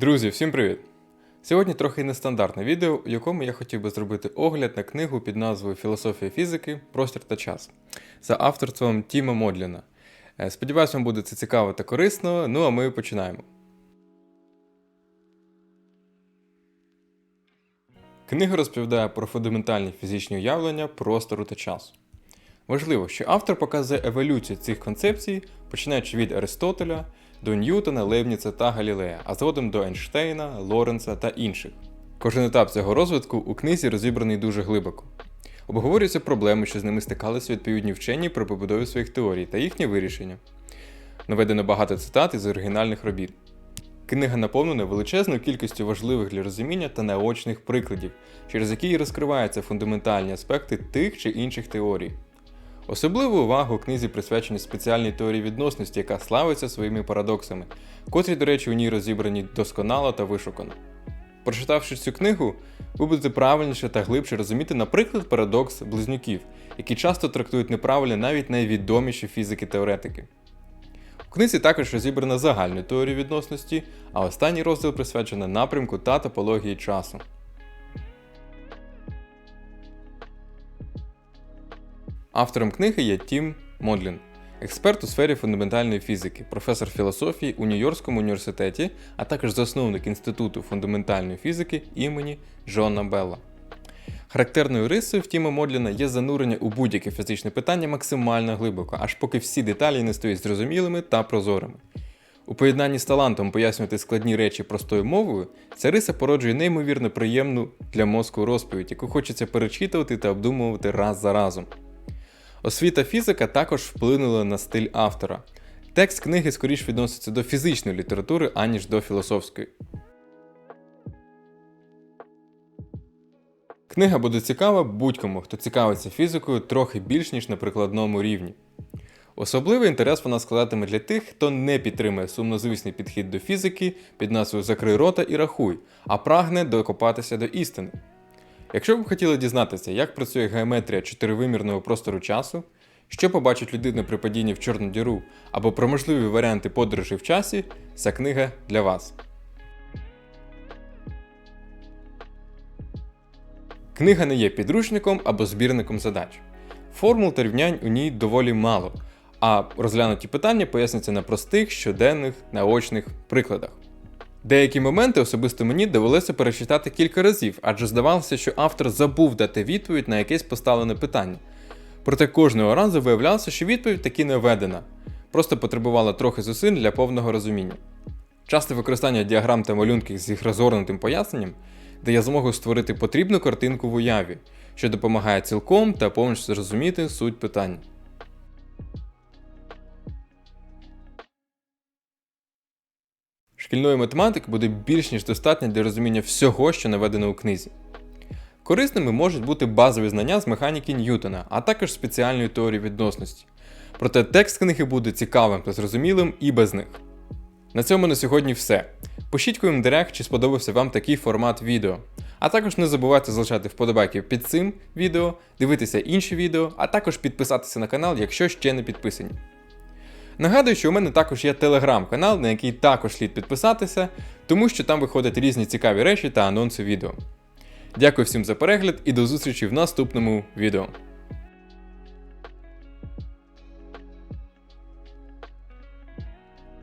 Друзі, всім привіт! Сьогодні трохи нестандартне відео, у якому я хотів би зробити огляд на книгу під назвою Філософія фізики, простір та час за авторством Тіма Модліна. Е, Сподіваюсь, вам буде це цікаво та корисно. Ну а ми починаємо. Книга розповідає про фундаментальні фізичні уявлення простору та часу. Важливо, що автор показує еволюцію цих концепцій, починаючи від Аристотеля до Ньютона, Лейбніца та Галілея, а згодом до Ейнштейна, Лоренца та інших. Кожен етап цього розвитку у книзі розібраний дуже глибоко. Обговорюються проблеми, що з ними стикалися відповідні вчені при побудові своїх теорій та їхнє вирішення. Наведено багато цитат із оригінальних робіт. Книга наповнена величезною кількістю важливих для розуміння та наочних прикладів, через які й розкриваються фундаментальні аспекти тих чи інших теорій. Особливу увагу у книзі присвячені спеціальній теорії відносності, яка славиться своїми парадоксами, котрі, до речі, у ній розібрані досконало та вишукано. Прочитавши цю книгу, ви будете правильніше та глибше розуміти, наприклад, парадокс близнюків, які часто трактують неправильно навіть найвідоміші фізики-теоретики. У книзі також розібрана загальна теорія відносності, а останній розділ присвячено напрямку та топології часу. Автором книги є Тім Модлін, експерт у сфері фундаментальної фізики, професор філософії у Нью-Йоркському університеті, а також засновник Інституту фундаментальної фізики імені Джона Белла. Характерною рисою в Тіма Модліна є занурення у будь-яке фізичне питання максимально глибоко, аж поки всі деталі не стають зрозумілими та прозорими. У поєднанні з талантом пояснювати складні речі простою мовою, ця риса породжує неймовірно приємну для мозку розповідь, яку хочеться перечитувати та обдумувати раз за разом. Освіта фізика також вплинула на стиль автора. Текст книги скоріш відноситься до фізичної літератури, аніж до філософської. Книга буде цікава будь-кому, хто цікавиться фізикою трохи більш ніж на прикладному рівні. Особливий інтерес вона складатиме для тих, хто не підтримує сумнозвісний підхід до фізики під назвою Закрий рота і рахуй, а прагне докопатися до істини. Якщо б ви хотіли дізнатися, як працює геометрія чотиривимірного простору часу, що побачить людина при падінні в чорну діру, або про можливі варіанти подорожі в часі, ця книга для вас. Книга не є підручником або збірником задач. Формул та рівнянь у ній доволі мало, а розглянуті питання поясняться на простих щоденних наочних прикладах. Деякі моменти особисто мені довелося перечитати кілька разів, адже здавалося, що автор забув дати відповідь на якесь поставлене питання. Проте кожного разу виявлялося, що відповідь таки не введена, просто потребувала трохи зусиль для повного розуміння. Часте використання діаграм та малюнків з їх розгорнутим поясненням дає змогу створити потрібну картинку в уяві, що допомагає цілком та повністю зрозуміти суть питання. Шкільної математики буде більш ніж достатньо для розуміння всього, що наведено у книзі. Корисними можуть бути базові знання з механіки Ньютона, а також спеціальної теорії відносності. Проте текст книги буде цікавим та зрозумілим і без них. На цьому на сьогодні все. Пишіть в коментарях, чи сподобався вам такий формат відео. А також не забувайте залишати вподобайки під цим відео, дивитися інші відео, а також підписатися на канал, якщо ще не підписані. Нагадую, що у мене також є телеграм-канал, на який також слід підписатися, тому що там виходять різні цікаві речі та анонси відео. Дякую всім за перегляд і до зустрічі в наступному відео.